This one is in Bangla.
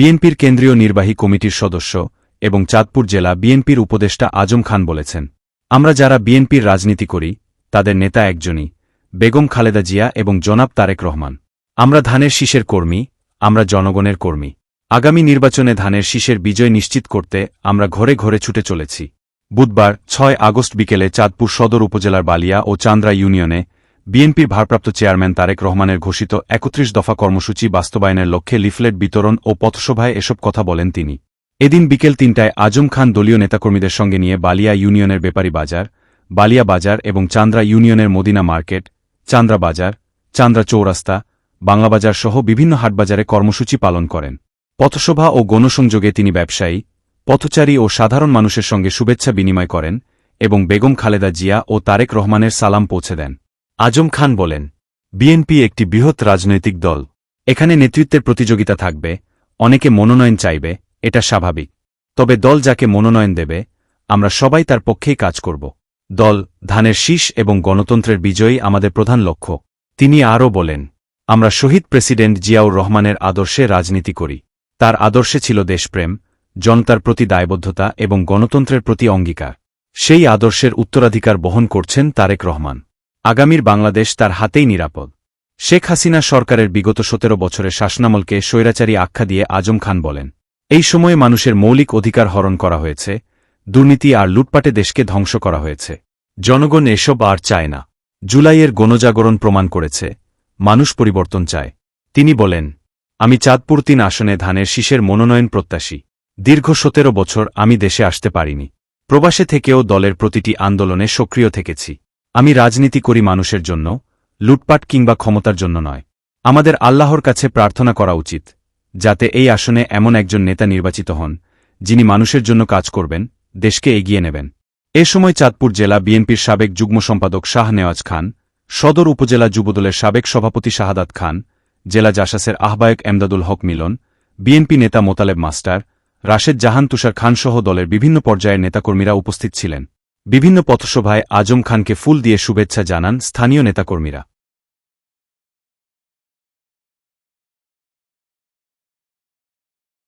বিএনপির কেন্দ্রীয় নির্বাহী কমিটির সদস্য এবং চাঁদপুর জেলা বিএনপির উপদেষ্টা আজম খান বলেছেন, আমরা যারা বিএনপির রাজনীতি করি, তাদের নেতা একজনই, বেগম খালেদা জিয়া এবং জনাব তারেক রহমান। আমরা ধানের শীষের কর্মী, আমরা জনগণের কর্মী। আগামী নির্বাচনে ধানের শীষের বিজয় নিশ্চিত করতে আমরা ঘরে ঘরে ছুটে চলেছি। বুধবার, ছয় আগস্ট বিকেলে চাঁদপুর সদর উপজেলার বালিয়া ও চান্দ্রা ইউনিয়নে বিএনপির ভারপ্রাপ্ত চেয়ারম্যান তারেক রহমানের ঘোষিত একত্রিশ দফা কর্মসূচি বাস্তবায়নের লক্ষ্যে লিফলেট বিতরণ ও পথসভায় এসব কথা বলেন তিনি। এদিন বিকেল তিনটায় আজম খান দলীয় নেতাকর্মীদের সঙ্গে নিয়ে বালিয়া ইউনিয়নের বেপারী বাজার, বালিয়া বাজার এবং চান্দ্রা ইউনিয়নের মদিনা মার্কেট, চান্দ্রা বাজার, চান্দ্রা চৌরাস্তা বাংলাবাজার সহ বিভিন্ন হাটবাজারে কর্মসূচি পালন করেন। পথসভা ও গণসংযোগে তিনি ব্যবসায়ী, পথচারী ও সাধারণ মানুষের সঙ্গে শুভেচ্ছা বিনিময় করেন এবং বেগম খালেদা জিয়া ও তারেক রহমানের সালাম পৌঁছে দেন। আজম খান বলেন, বিএনপি একটি বৃহৎ রাজনৈতিক দল। এখানে নেতৃত্বের প্রতিযোগিতা থাকবে, অনেকে মনোনয়ন চাইবে, এটা স্বাভাবিক। তবে দল যাকে মনোনয়ন দেবে, আমরা সবাই তার পক্ষেই কাজ করব। দল, ধানের শীষ এবং গণতন্ত্রের বিজয়ই আমাদের প্রধান লক্ষ্য। তিনি আরও বলেন, আমরা শহীদ প্রেসিডেন্ট জিয়াউর রহমানের আদর্শে রাজনীতি করি। তার আদর্শে ছিল দেশপ্রেম, জনতার প্রতি দায়বদ্ধতা এবং গণতন্ত্রের প্রতি অঙ্গীকার। সেই আদর্শের উত্তরাধিকার বহন করছেন তারেক রহমান। আগামীর বাংলাদেশ তার হাতেই নিরাপদ। শেখ হাসিনা সরকারের বিগত সতেরো বছরের শাসনামলকে স্বৈরাচারী আখ্যা দিয়ে আজম খান বলেন, এই সময়ে মানুষের মৌলিক অধিকার হরণ করা হয়েছে, দুর্নীতি আর লুটপাটে দেশকে ধ্বংস করা হয়েছে। জনগণ এসব আর চায় না। জুলাইয়ের গণজাগরণ প্রমাণ করেছে, মানুষ পরিবর্তন চায়। তিনি বলেন, আমি চাঁদপুর তিন আসনে ধানের শীষের মনোনয়ন প্রত্যাশী। দীর্ঘ সতেরো বছর আমি দেশে আসতে পারিনি। প্রবাসে থেকেও দলের প্রতিটি আন্দোলনে সক্রিয় থেকেছি। আমি রাজনীতি করি মানুষের জন্য, লুটপাট কিংবা ক্ষমতার জন্য নয়। আমাদের আল্লাহর কাছে প্রার্থনা করা উচিত, যাতে এই আসনে এমন একজন নেতা নির্বাচিত হন, যিনি মানুষের জন্য কাজ করবেন, দেশকে এগিয়ে নেবেন। এ সময় চাঁদপুর জেলা বিএনপির সাবেক যুগ্ম সম্পাদক শাহ নেওয়াজ খান, সদর উপজেলা যুবদলের সাবেক সভাপতি শাহাদাত খান, জেলা জাসাসের আহ্বায়ক এমদাদুল হক মিলন, বিএনপি নেতা মোতালেব মাস্টার, রাশেদ জাহান তুষার খানসহ দলের বিভিন্ন পর্যায়ের নেতাকর্মীরা উপস্থিত ছিলেন। বিভিন্ন পথসভায় আজম খানকে ফুল দিয়ে শুভেচ্ছা জানান স্থানীয় নেতাকর্মীরা।